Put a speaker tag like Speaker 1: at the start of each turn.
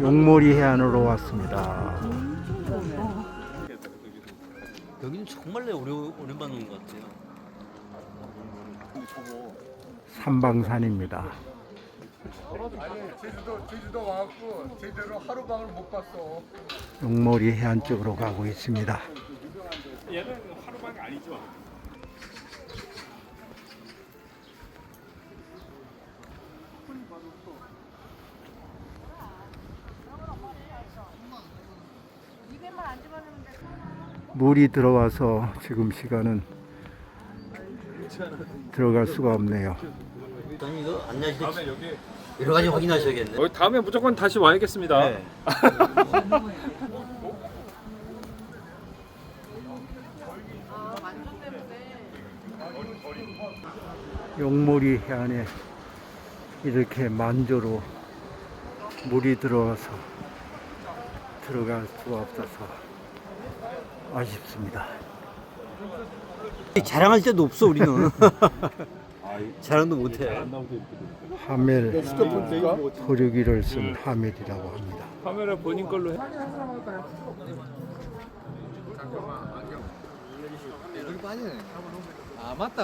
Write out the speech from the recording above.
Speaker 1: 용모리 해안으로 왔습니다.
Speaker 2: 여기는 정말 오래 오랜만 오는 것 같아요.
Speaker 1: 삼방산입니다.
Speaker 3: 제주도 제주도 와갖고 제대로 하루방을 못 봤어.
Speaker 1: 용모리 해안 쪽으로 가고 있습니다.
Speaker 4: 얘는 하루방이 아니죠.
Speaker 1: 물이 들어와서 지금 시간은 들어갈 수가 없네요.
Speaker 4: 여기
Speaker 2: 여러 가지 확인하셔야겠네.
Speaker 4: 어, 다음에 무조건 다시 와야겠습니다.
Speaker 2: 네.
Speaker 1: 용모리 해안에 이렇게 만조로 물이 들어와서 들어갈 수가 없어서 아쉽습니다.
Speaker 2: 자랑할 때도 없어 우리는. 자랑도 못해.
Speaker 1: 하멜 포르기를 쓴 하멜이라고 합니다.
Speaker 4: 카메라 본인 걸로 해.
Speaker 3: 아 맞다.